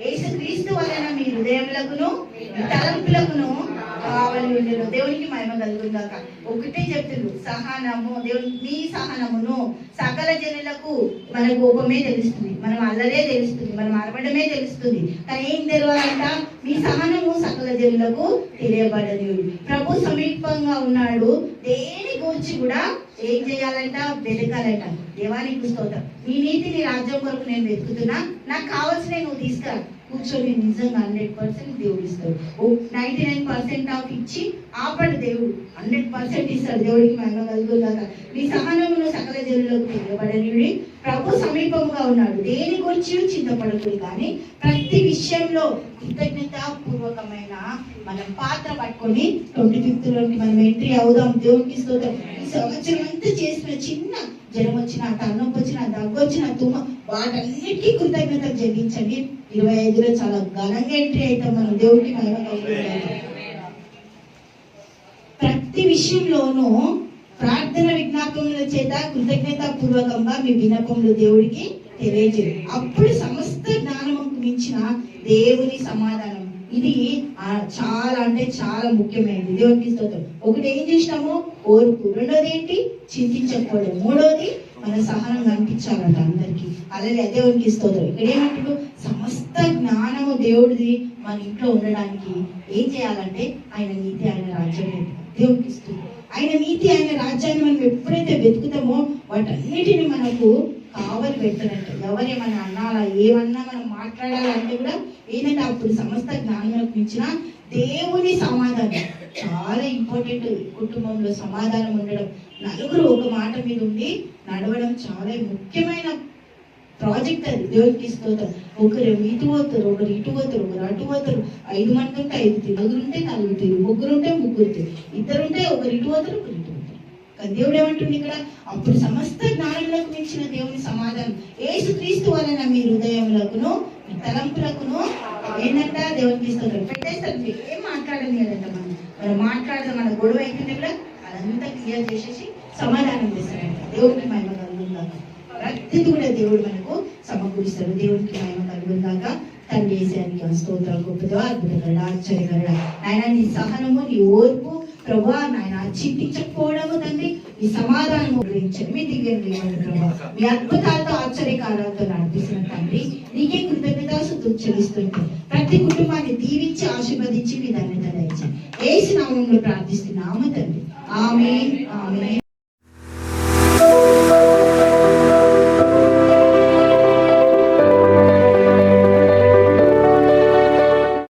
యేసు క్రీస్తు వలన మీ హృదయములకును తలంపులకును కావలి ఉండేను దేవునికి మహిమ కలుగుగాక ఒకటే చెప్తున్నారు సహనము దేవుని మీ సహనమును సకల జనులకు మన కోపమే తెలుస్తుంది మనం అల్లరే తెలుస్తుంది మనం అరవడమే తెలుస్తుంది. కానీ ఏం తెలియాలంట మీ సహనము సకల జనులకు తెలియబడదు ప్రభు సమీపంగా ఉన్నాడు దేని గురించి కూడా ఏం చేయాలంట? వెతకాలంట. దేవానికి స్తోత్రం. నీ నీతి నీ రాజ్యం కొరకు నేను వెతుకుతున్నా. నాకు కావాల్సిన నువ్వు తీసుకురా కూర్చొని నిజంగా హండ్రెడ్ పర్సెంట్ దేవుడు ఇస్తాడు. నైన్టీ నైన్ పర్సెంట్ ఆఫ్ ఇచ్చి ఆపడు దేవుడు. హండ్రెడ్ పర్సెంట్ ఇస్తాడు దేవుడికి మహిమ కలుగుతాక నీ సహనమును సకల జనులకు తెలియబడని ప్రభు సమీపంగా ఉన్నాడు. దేని గురించి చింతపడకుడు కానీ ప్రతి విషయంలో కృతజ్ఞత పూర్వకమైన మనం పాత్ర పట్టుకొని ట్వంటీ ఫిఫ్త్లోకి మనం ఎంట్రీ అవుదాం. దేవునికి స్తోత్రం. ఈ సంవత్సరం అంతా చేసిన చిన్న జ్వరం వచ్చిన తలనొప్పి వచ్చిన దగ్గు వచ్చిన తుమ్మ వాటన్నిటికీ కృతజ్ఞత జగించండి ఇరవై ఐదులో చాలా ఘనంగా ఎంట్రీ అవుతాం మనం. దేవుడికి మహిమ ప్రతి విషయంలోనూ ప్రార్థన విజ్ఞాపముల చేత కృతజ్ఞత పూర్వకంగా మీ వినపములు దేవుడికి తెలియజేయండి. అప్పుడు సమస్త జ్ఞానముకు మించిన దేవుని సమాధానం ఇది ఆ, చాలా అంటే చాలా ముఖ్యమైనది. దేవునికి స్తోత్రం. ఒకటి ఏం చేసినాము? ఓర్పు. రెండోది ఏంటి? చింతించకపోవడం. మూడోది మన సహనం కనిపించాలంట అందరికి. అలాగే దేవునికి స్తోత్రం. ఇక్కడ ఏమంటాడు సమస్త జ్ఞానము దేవుడిది మన ఇంట్లో ఉండడానికి. ఏం చేయాలంటే ఆయన నీతి ఆయన రాజ్యం దేవునికి స్తోత్రం. ఆయన నీతి ఆయన రాజ్యాన్ని మనం ఎప్పుడైతే వెతుకుతామో వాటన్నిటిని మనకు కావలి పెట్టారంట ఏమైనా అన్నాలా? ఏమన్నా మనం మాట్లాడాలంటే కూడా ఏంటంటే అప్పుడు సమస్త జ్ఞానంలోకి మించిన దేవుని సమాధానం. చాలా ఇంపార్టెంట్ కుటుంబంలో సమాధానం ఉండడం నలుగురు ఒక మాట మీద ఉండి నడవడం చాలా ముఖ్యమైన ప్రాజెక్ట్ అది. దేవునికి స్తోత్రం. ఒకరు ఇటు పోతారు ఒకరు ఇటు పోతారు ఒకరు అటు పోతారు. ఐదు మంది ఉంటే ఐదు నలుగురు ఉంటే నలుగురు ముగ్గురు ఉంటే ముగ్గురు ఇద్దరు ఉంటే ఒకరు ఇటు పోతారు ఒకరు ఇటు దేవుడు ఏమంటుంది ఇక్కడ? అప్పుడు సమస్త జ్ఞానంలోకి మించిన దేవుని సమాధానం. ఏసు క్రీస్తు వలన మీ హృదయంలోకును మీ తలంపులకును ఏంటంట దేవుని క్రీస్తు పెట్టేస్తారు మీరు ఏం మాట్లాడని కదంట మనం. మనం మాట్లాడదాం మన గొడవ అయితే కూడా అదంతా క్లియర్ చేసేసి సమాధానం చేస్తారంట దేవుడికి మహిమ కలుగుందాక ప్రతిది కూడా దేవుడు మనకు సమకూరుస్తాడు. దేవుడికి మహిమ కలుగుందాక తండ్రి వేసానికి స్తోత్రం గొప్పదో అద్భుతగడ ఆశ్చర్యగడ ఆయన నీ సహనము నీ ఓర్పు ప్రభా నాయన చింతించకపోవడము తండ్రి. ఈ సమాధానం గురించండి మీ దివ్యండి ప్రభా మీ అద్భుతాలతో ఆశ్చర్యకారాలతో నడిపిస్తున్న తండ్రి నీకే కృతజ్ఞతాసు చెల్లిస్తుంటే ప్రతి కుటుంబాన్ని దీవించి ఆశీర్వదించి మీ ధన్యత దయచండి ఏసు నామంలో ప్రార్థిస్తున్నాము తండ్రి. ఆమె ఆమె